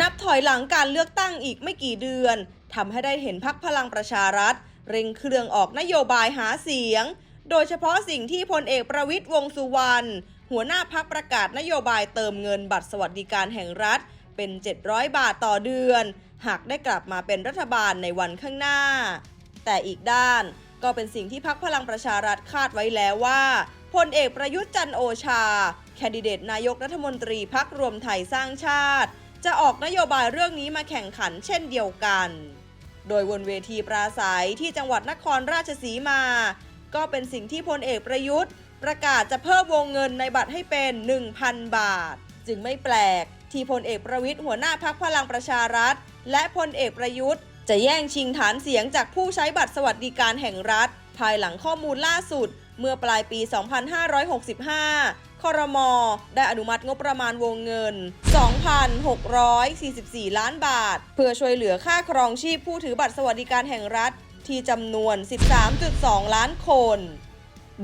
นับถอยหลังการเลือกตั้งอีกไม่กี่เดือนทำให้ได้เห็นพักพลังประชารัฐ เร่งเครื่องออกนโยบายหาเสียง โดยเฉพาะสิ่งที่พลเอกประวิตยวงสุวรรณหัวหน้าพักประกาศนโยบายเติมเงินบัตรสวัสดิการแห่งรัฐเป็น 700 บาทต่อเดือน หากได้กลับมาเป็นรัฐบาลในวันข้างหน้า แต่อีกด้านก็เป็นสิ่งที่พักพลังประชารัฐคาดไว้แล้วว่าพลเอกประยุทธ์จันโอชา แคนดิเดตนายกรัฐมนตรีพักรวมไทยสร้างชาติ จะออกนโยบายเรื่องนี้มาแข่งขันเช่นเดียวกัน โดยบนเวทีปราศัยที่จังหวัดนครราชสีมา ก็เป็นสิ่งที่พลเอกประยุทธ์ ประกาศจะเพิ่มวงเงินในบัตรให้เป็น 1,000 บาท จึงไม่แปลกที่พลเอกประวิทย์หัวหน้าพักพลังประชารัฐ และพลเอกประยุทธ์ จะแย่งชิงฐานเสียงจากผู้ใช้บัตรสวัสดิการแห่งรัฐ ภายหลังข้อมูลล่าสุด เมื่อปลายปี 2565 คอรมอได้อนุมัติงบประมาณวงเงิน 2,644 ล้านบาท เพื่อช่วยเหลือค่าครองชีพผู้ถือบัตรสวัสดิการแห่งรัฐ ที่จำนวน 13.2 ล้านคน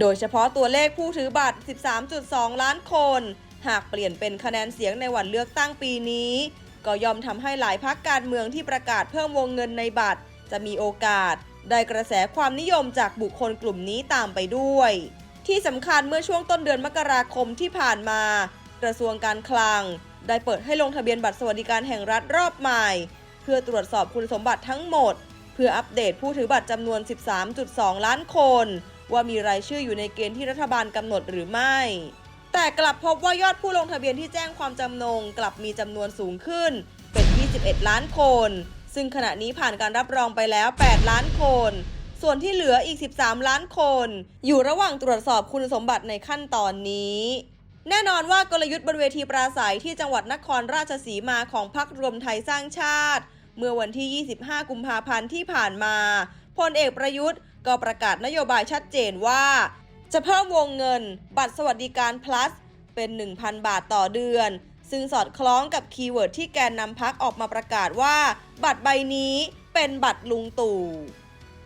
โดยเฉพาะตัวเลขผู้ถือบัตร 13.2 ล้านคน หากเปลี่ยนเป็นคะแนนเสียงในวันเลือกตั้งปีนี้ ก็ยอมทำให้หลายพักการเมืองที่ประกาศเพิ่มวงเงินในบัตร จะมีโอกาส ได้กระแสความนิยมจากบุคคลกลุ่มนี้ตามไปด้วย ที่สำคัญเมื่อช่วงต้นเดือนมกราคมที่ผ่านมา กระทรวงการคลัง ได้เปิดให้ลงทะเบียนบัตรสวัสดิการแห่งรัฐรอบใหม่ เพื่อตรวจสอบคุณสมบัติทั้งหมด เพื่ออัปเดตผู้ถือบัตรจำนวน 13.2 ล้านคน ว่ามีรายชื่ออยู่ในเกณฑ์ที่รัฐบาลกำหนดหรือไม่ แต่กลับพบว่ายอดผู้ลงทะเบียนที่แจ้งความจำนง กลับมีจำนวนสูงขึ้น เป็น 21 ล้านคน ซึ่งขณะนี้ผ่านการรับรองไปแล้ว 8 ล้านคน ส่วนที่เหลืออีก 13 ล้านคน อยู่ระหว่างตรวจสอบคุณสมบัติในขั้นตอนนี้แน่นอนว่ากลยุทธ์บนเวทีปราศัยที่จังหวัดนครราชสีมาของพรรครวมไทยสร้างชาติ เมื่อวันที่ 25 กุมภาพันธ์ที่ผ่านมาพลเอกประยุทธ์ก็ประกาศนโยบายชัดเจนว่า จะเพิ่มวงเงิน บัตรสวัสดิการ plus เป็น 1,000 บาทต่อเดือน ซึ่งสอดคล้องกับคีย์เวิร์ดที่แกนนำพักออกมาประกาศว่า บัตรใบนี้เป็นบัตรลุงตู่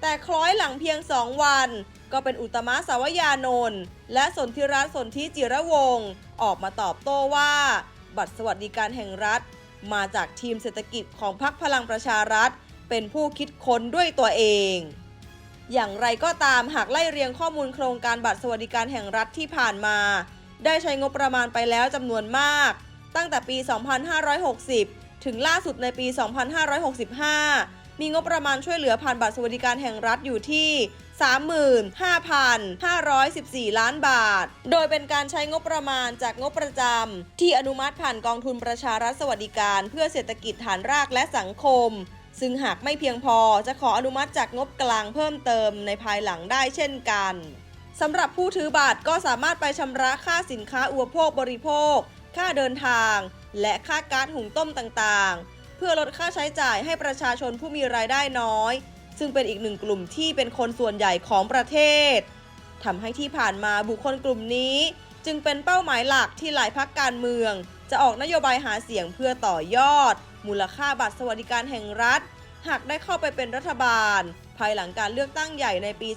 แต่คล้อยหลังเพียง2วัน ก็เป็นอุตมะสาวยานนท์และสนธิรัตน์สนธิจิระวงศ์ออกมาตอบโต้ว่า บัตรสวัสดิการแห่งรัฐ มาจากทีมเศรษฐกิจของพรรคพลังประชารัฐ เป็นผู้คิดค้นด้วยตัวเอง อย่างไรก็ตามหากไล่เรียงข้อมูลโครงการบัตรสวัสดิการแห่งรัฐที่ผ่านมา ได้ใช้งบประมาณไปแล้วจำนวนมาก ตั้งแต่ปี 2560 ถึงล่าสุดในปี 2565 มีงบประมาณช่วยเหลือผ่านบัตรสวัสดิการแห่งรัฐอยู่ที่ 35,514 ล้านบาท โดยเป็นการใช้งบประมาณจากงบประจำที่อนุมัติผ่านกองทุนประชารัฐสวัสดิการ เพื่อเศรษฐกิจฐานรากและสังคม ซึ่งหากไม่เพียงพอจะขออนุมัติจากงบกลางเพิ่มเติมในภายหลังได้เช่นกันสำหรับผู้ถือบัตรก็สามารถไปชำระค่าสินค้าอุปโภคบริโภค ค่าเดินทาง และค่าก๊าซหุงต้มต่างๆ เพื่อลดค่าใช้จ่ายให้ประชาชนผู้มีรายได้น้อย ซึ่งเป็นอีกหนึ่งกลุ่มที่เป็นคนส่วนใหญ่ของประเทศทำให้ที่ผ่านมาบุคคลกลุ่มนี้ จึงเป็นเป้าหมายหลักที่หลายพักการเมือง จะออกนโยบายหาเสียงเพื่อต่อยอด มูลค่าบัตรสวัสดิการแห่งรัฐ หากได้เข้าไปเป็นรัฐบาล ภายหลังการเลือกตั้งใหญ่ในปี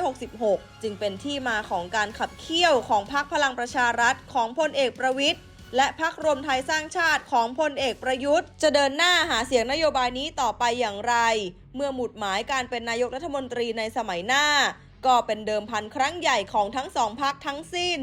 2566 จึงเป็นที่มาของการขับเคี่ยวของพรรคพลังประชารัฐของพลเอกประวิทย์ และพักรวมไทยสร้างชาติของพลเอกประยุทธ์ จะเดินหน้าหาเสียงนโยบายนี้ต่อไปอย่างไร เมื่อหมุดหมายการเป็นนายกรัฐมนตรีในสมัยหน้า ก็เป็นเดิมพันครั้งใหญ่ของทั้งสองพักทั้งสิ้น